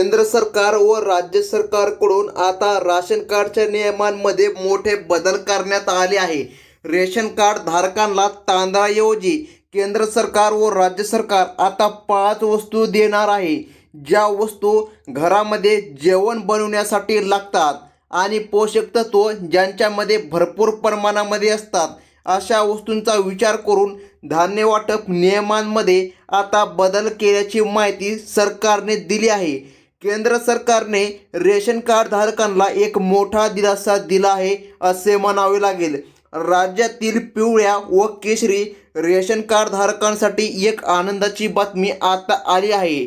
केंद्र सरकार व राज्य सरकारकडून आता राशन कार्डच्या नियमांमध्ये मोठे बदल करण्यात आले आहे. रेशन कार्ड धारकांना तांदळाऐवजी केंद्र सरकार व राज्य सरकार आता पाच वस्तू देणार आहे. ज्या वस्तू घरामध्ये जेवण बनवण्यासाठी लागतात आणि पोषक तत्व ज्यांच्यामध्ये भरपूर प्रमाणामध्ये असतात अशा वस्तूंचा विचार करून धान्य वाटप नियमांमध्ये आता बदल केल्याची माहिती सरकारने दिली आहे. केंद्र सरकारने रेशन कार्ड धारकांना एक मोठा दिलासा दिला आहे असे म्हणावे लागेल. राज्यातील पिवळ्या व केशरी रेशन कार्ड धारकांसाठी एक आनंदाची बातमी आता आली आहे.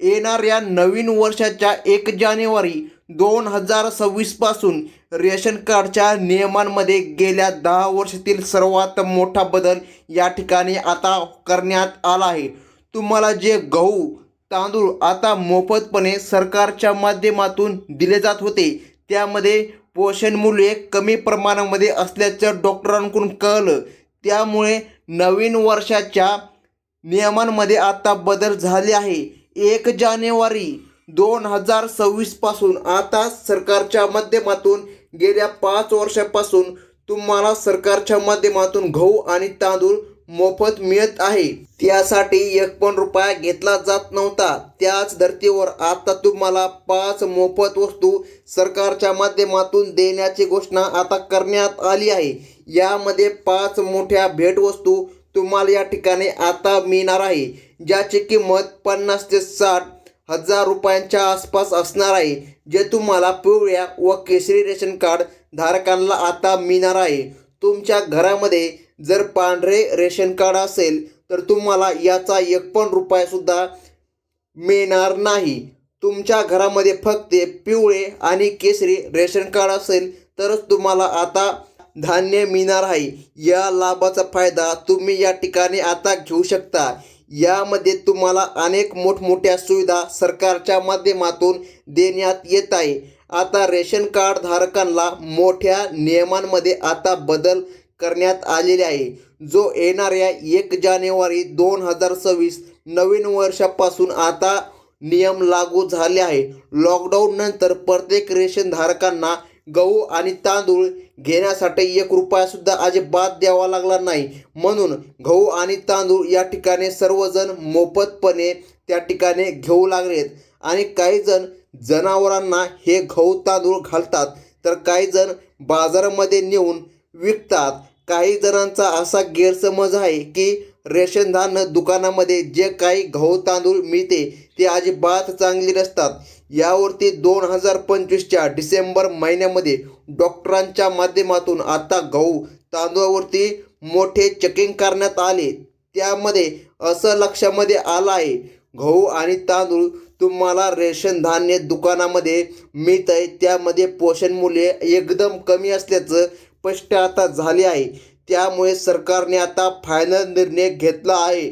येणाऱ्या नवीन वर्षाच्या एक जानेवारी दोन हजार सव्वीसपासून रेशन कार्डच्या नियमांमध्ये गेल्या दहा वर्षातील सर्वात मोठा बदल या ठिकाणी आता करण्यात आला आहे. तुम्हाला जे गहू तांदूळ आता मोफतपणे सरकारच्या माध्यमातून दिले जात होते. त्यामध्ये पोषण मूल्य कमी प्रमाणामध्ये असल्याचं डॉक्टरांकडून कळलं. त्यामुळे नवीन वर्षाच्या नियमांमध्ये आता बदल झाले आहे. एक जानेवारी दोन हजार सव्वीसपासून आता सरकारच्या माध्यमातून गेल्या पाच वर्षापासून तुम्हाला सरकारच्या माध्यमातून गहू आणि तांदूळ मोफत मिळत आहे. त्यासाठी एक पण रुपया घेतला जात नव्हता. त्याच धर्तीवर आता तुम्हाला पाच मोफत वस्तू सरकारच्या माध्यमातून देण्याची घोषणा आता करण्यात आली आहे. यामध्ये पाच मोठ्या भेटवस्तू तुम्हाला या ठिकाणी आता मिळणार आहे. ज्याची किंमत पन्नास ते साठ हजार रुपयांच्या आसपास असणार आहे जे तुम्हाला पिवळ्या व केशरी रेशन कार्ड धारकांना आता मिळणार आहे. तुमच्या घरामध्ये जर पांढरे रेशन कार्ड असेल तर तुम्हाला याचा एक पण रुपयासुद्धा मिळणार नाही. तुमच्या घरामध्ये फक्त पिवळे आणि केसरी रेशन कार्ड असेल तरच तुम्हाला आता धान्य मिळणार आहे. या लाभाचा फायदा तुम्ही या ठिकाणी आता घेऊ शकता. यामध्ये तुम्हाला अनेक मोठमोठ्या सुविधा सरकारच्या माध्यमातून देण्यात येत आहे. आता रेशन कार्ड धारकांना मोठ्या नियमांमध्ये आता बदल करण्यात आलेले आहे. जो येणाऱ्या एक जानेवारी दोन हजार सव्वीस नवीन वर्षापासून आता नियम लागू झाले आहे. लॉकडाऊन नंतर प्रत्येक रेशन धारकांना गहू आणि तांदूळ घेण्यासाठी एक रुपयासुद्धा अजिबात द्यावा लागला नाही. म्हणून गहू आणि तांदूळ या ठिकाणी सर्वजण मोफतपणे त्या ठिकाणी घेऊ लागलेत. आणि काही जण जनावरांना हे गहू तांदूळ घालतात. तर काही जण बाजारामध्ये नेऊन विकतात. काही जणांचा असा गैरसमज आहे की रेशन धान्य दुकानामध्ये जे काही गहू तांदूळ मिळते ते अजिबात चांगली नसतात. यावरती दोन हजार पंचवीसच्या डिसेंबर महिन्यामध्ये डॉक्टरांच्या माध्यमातून आता गहू तांदूळावरती मोठे चेकिंग करण्यात आले. त्यामध्ये असं लक्षामध्ये आलं आहे गहू आणि तांदूळ तुम्हाला रेशन धान्य दुकानामध्ये मिळत आहे त्यामध्ये पोषण मूल्य एकदम कमी असल्याचं स्पष्ट आता झाले आहे. त्यामुळे सरकारने आता फायनल निर्णय घेतला आहे.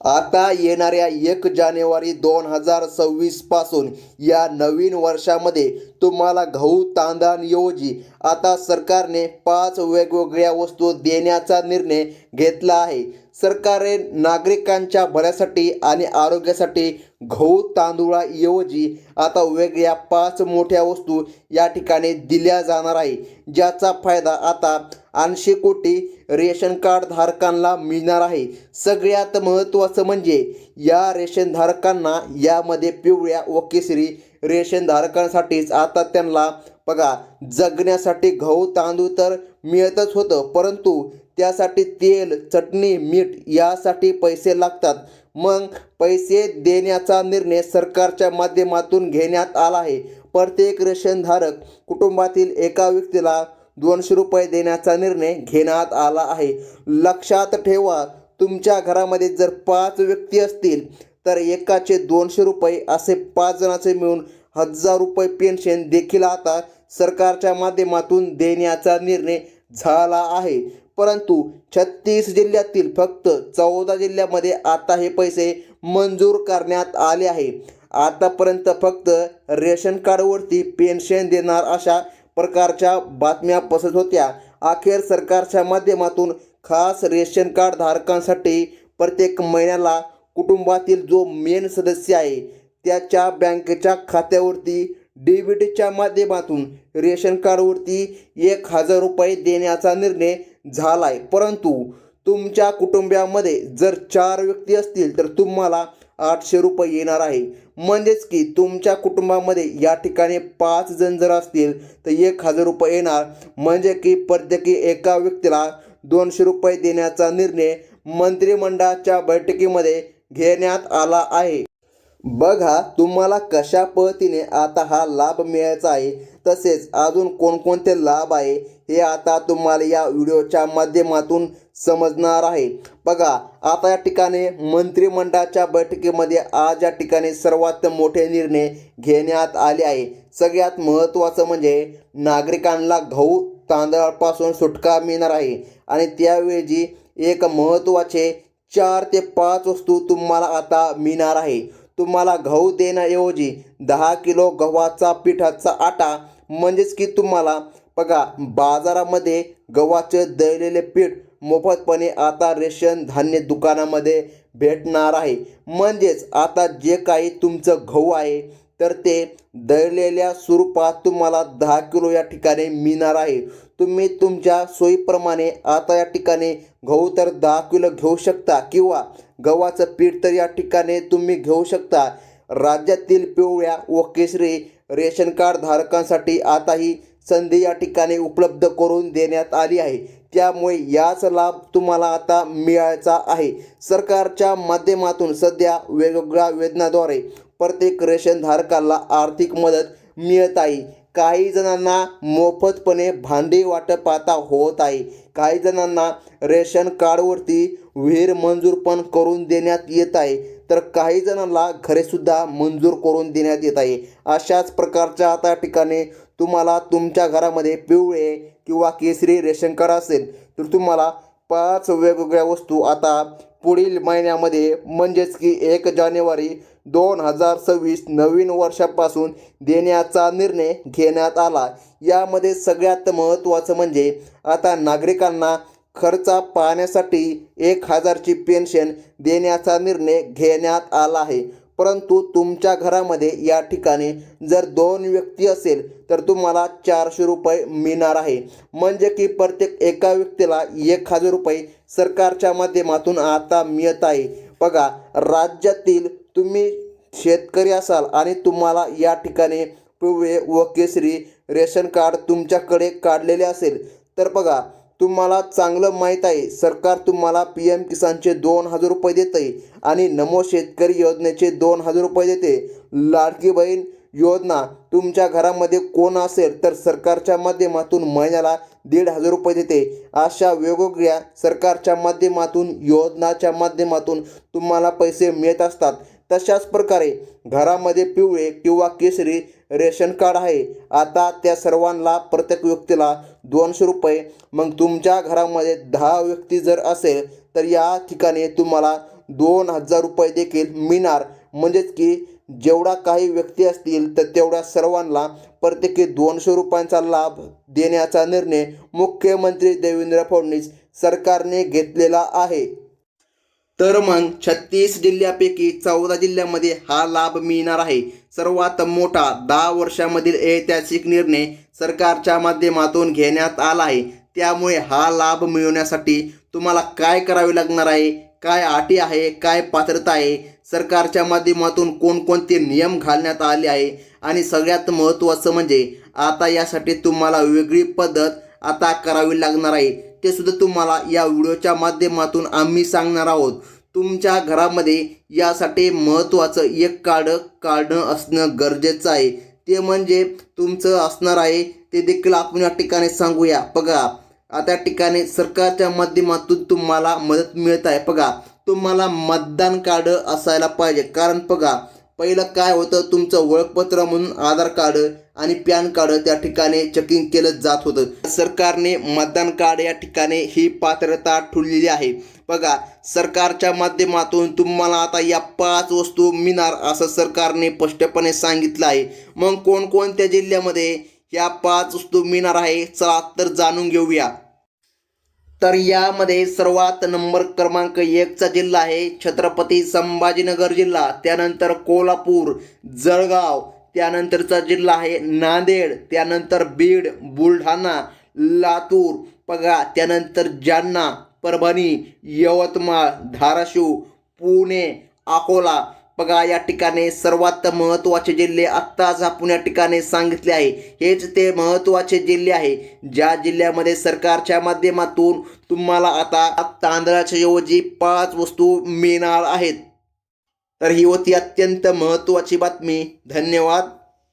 आता येणाऱ्या एक जानेवारी दोन हजार सव्वीसपासून या नवीन वर्षामध्ये तुम्हाला गहू तांदळांऐवजी आता सरकारने पाच वेगवेगळ्या वस्तू देण्याचा निर्णय घेतला आहे. सरकारने नागरिकांच्या भल्यासाठी आणि आरोग्यासाठी गहू तांदूळाऐवजी आता वेगळ्या पाच मोठ्या वस्तू या ठिकाणी दिल्या जाणार आहे. ज्याचा फायदा आता ऐंशी कोटी रेशन कार्ड धारकांना मिळणार आहे. सगळ्यात महत्त्वाचं म्हणजे या रेशन धारकांना यामध्ये पिवळ्या व केसरी रेशन धारकांसाठीच आता त्यांना बघा जगण्यासाठी गहू तांदूळ तर मिळतच होतं परंतु त्यासाठी तेल चटणी मीठ यासाठी पैसे लागतात. मग पैसे देण्याचा निर्णय सरकारच्या माध्यमातून घेण्यात आला आहे. प्रत्येक रेशनधारक कुटुंबातील एका व्यक्तीला दोनशे रुपये देण्याचा निर्णय घेण्यात आला आहे. लक्षात ठेवा तुमच्या घरामध्ये जर पाच व्यक्ती असतील तर एकाचे दोनशे रुपये असे पाच जणांचे मिळून हजार रुपये पेन्शन देखील आता सरकारच्या माध्यमातून देण्याचा निर्णय झाला आहे. परंतु छत्तीस जिल्ह्यातील फक्त चौदा जिल्ह्यामध्ये आता हे पैसे मंजूर करण्यात आले आहे. आतापर्यंत फक्त रेशन कार्डवरती पेन्शन देणार अशा प्रकारच्या बातम्या पसरत होत्या. अखेर सरकारच्या माध्यमातून खास रेशन कार्ड धारकांसाठी प्रत्येक महिन्याला कुटुंबातील जो मेन सदस्य आहे त्याच्या बँकेच्या खात्यावरती डेबिटच्या माध्यमातून रेशन कार्डवरती एक हजार रुपये देण्याचा निर्णय झाला आहे परंतु तुमच्या कुटुंबामध्ये जर चार व्यक्ती असतील तर तुम्हाला आठशे रुपये येणार आहे. म्हणजेच की तुमच्या कुटुंबामध्ये या ठिकाणी पाच जण जर असतील तर एक हजार रुपये येणार. म्हणजे की प्रत्येकी एका व्यक्तीला दोनशे रुपये देण्याचा निर्णय मंत्रिमंडळाच्या बैठकीमध्ये घेण्यात आला आहे. बघा तुम्हाला कशा पद्धतीने आता हा लाभ मिळायचा आहे. तसेच अजून कोणकोणते लाभ आहे हे आता तुम्हाला या व्हिडिओच्या माध्यमातून समजणार आहे. बघा आता या ठिकाणी मंत्रिमंडळाच्या बैठकीमध्ये आज या ठिकाणी सर्वात मोठे निर्णय घेण्यात आले आहे. सगळ्यात महत्त्वाचं म्हणजे नागरिकांना गहू तांदळापासून सुटका मिळणार आहे. आणि त्याऐवजी एक महत्त्वाचे चार ते पाच वस्तू तुम्हाला आता मिळणार आहे. तुम्हाला गहू देण्याऐवजी दहा किलो गव्हाचा पिठाचा आटा म्हणजेच की तुम्हाला बघा बाजारामध्ये गव्हाचे दळलेले पीठ मोफतपणे आता रेशन धान्य दुकानामध्ये भेटणार आहे. म्हणजेच आता जे काही तुमचं गहू आहे तर ते दळलेल्या स्वरूपात तुम्हाला दहा किलो या ठिकाणी मिळणार आहे. तुम्ही तुमच्या सोयीप्रमाणे आता या ठिकाणी गहू तर दहा किलो घेऊ शकता किंवा गव्हाचं पीठ तर या ठिकाणी तुम्ही घेऊ शकता. राज्यातील पिवळ्या व केशरी रेशन कार्ड धारकांसाठी आता ही संधी या ठिकाणी उपलब्ध करून देण्यात आली आहे. त्यामुळे याच लाभ तुम्हाला आता मिळायचा आहे. सरकारच्या माध्यमातून सध्या वेगवेगळ्या योजनाद्वारे प्रत्येक रेशन धारकाला आर्थिक मदत मिळत आहे. काही जणांना मोफतपणे भांडी वाटप आता होत आहे. काही जणांना रेशन कार्डवरती विहीर मंजूर पण करून देण्यात येत आहे. तर काही जणांना घरेसुद्धा मंजूर करून देण्यात येत आहे. अशाच प्रकारच्या आता ठिकाणी तुम्हाला तुमच्या घरामध्ये पिवळे किंवा केसरी रेशन कार्ड असेल तर तुम्हाला पाच वेगवेगळ्या वस्तू आता पुढील महिन्यामध्ये म्हणजेच की एक जानेवारी दोन हजार सव्वीस नवीन वर्षापासून देण्याचा निर्णय घेण्यात आला. यामध्ये सगळ्यात महत्त्वाचं म्हणजे आता नागरिकांना खर्चा पाहण्यासाठी एक हजारची पेन्शन देण्याचा निर्णय घेण्यात आला आहे. परंतु तुमच्या घरामध्ये या ठिकाणी जर दोन व्यक्ती असेल तर तुम्हाला चारशे रुपये मिळणार आहे. म्हणजे की प्रत्येक एका व्यक्तीला एक हजार रुपये सरकारच्या माध्यमातून आता मिळत आहे. बघा राज्यातील तुम्ही शेतकरी असाल आणि तुम्हाला या ठिकाणी पिवळे व केसरी रेशन कार्ड तुमच्याकडे काढलेले असेल तर बघा तुम्हाला चांगलं माहीत आहे सरकार तुम्हाला पी एम किसानचे दोन हजार रुपये देते आणि नमो शेतकरी योजनेचे दोन हजार रुपये देते. लाडकी बहीण योजना तुमच्या घरामध्ये कोण असेल तर सरकारच्या माध्यमातून महिन्याला दीड हजार रुपये देते. अशा वेगवेगळ्या सरकारच्या माध्यमातून योजनाच्या माध्यमातून तुम्हाला पैसे मिळत असतात. तशाच प्रकारे घरामध्ये पिवळे किंवा केसरी रेशन कार्ड आहे. आता त्या सर्वांना प्रत्येक व्यक्तीला दोनशे रुपये. मग तुमच्या घरामध्ये दहा व्यक्ती जर असेल तर या ठिकाणी तुम्हाला दोन हजार रुपये देखील मिळणार. म्हणजेच की जेवढा काही व्यक्ती असतील तर तेवढ्या सर्वांना प्रत्येकी दोनशे रुपयांचा लाभ देण्याचा निर्णय मुख्यमंत्री देवेंद्र फडणवीस सरकारने घेतलेला आहे. तर मग छत्तीस जिल्ह्यापैकी चौदा जिल्ह्यामध्ये हा लाभ मिळणार आहे. सर्वात मोठा दहा वर्षामधील ऐतिहासिक निर्णय सरकारच्या माध्यमातून घेण्यात आला आहे. त्यामुळे हा लाभ मिळवण्यासाठी तुम्हाला काय करावे लागणार आहे? काय अटी आहे? काय पात्रता आहे? सरकारच्या माध्यमातून कोणकोणते नियम घालण्यात आले आहे? आणि सगळ्यात महत्त्वाचं म्हणजे आता यासाठी तुम्हाला वेगळी पद्धत आता करावी लागणार आहे. ते सुद्धा तुम्हाला या व्हिडिओच्या माध्यमातून आम्ही सांगणार आहोत. तुमच्या घरामध्ये यासाठी महत्त्वाचं एक कार्ड काढणं असणं गरजेचं आहे. ते म्हणजे तुमचं असणार आहे ते देखील आपण या ठिकाणी सांगूया. बघा आता ठिकाणी सरकारच्या माध्यमातून तुम्हाला मदत मिळत आहे. बघा तुम्हाला मतदान कार्ड असायला पाहिजे. कारण बघा पहिलं काय होतं तुमचं ओळखपत्र म्हणून आधार कार्ड आणि पॅन कार्ड त्या ठिकाणी चेकिंग केलं जात होतं. सरकारने मतदान कार्ड या ठिकाणी ही पात्रता ठुललेली आहे. बघा सरकारच्या माध्यमातून तुम्हाला आता या पाच वस्तू मिळणार असं सरकारने स्पष्टपणे सांगितलं आहे. मग कोणकोणत्या जिल्ह्यामध्ये या पाच वस्तू मिळणार आहे चला तर जाणून घेऊया. तर यामध्ये सर्वात नंबर क्रमांक एकचा जिल्हा आहे छत्रपती संभाजीनगर जिल्हा. त्यानंतर कोल्हापूर जळगाव त्यानंतरचा जिल्हा आहे नांदेड त्यानंतर बीड बुलढाणा लातूर पगा त्यानंतर जालना परभणी यवतमाळ धाराशिव पुणे अकोला बघा या ठिकाणी सर्वात महत्त्वाचे जिल्हे आत्ताच आपण या ठिकाणी सांगितले आहे. हेच ते महत्त्वाचे जिल्हे आहे. ज्या जिल्ह्यामध्ये सरकारच्या माध्यमातून तुम्हाला आता तांदळाच्या ऐवजी पाच वस्तू मिळणार आहेत. तर ही होती अत्यंत महत्त्वाची बातमी. धन्यवाद.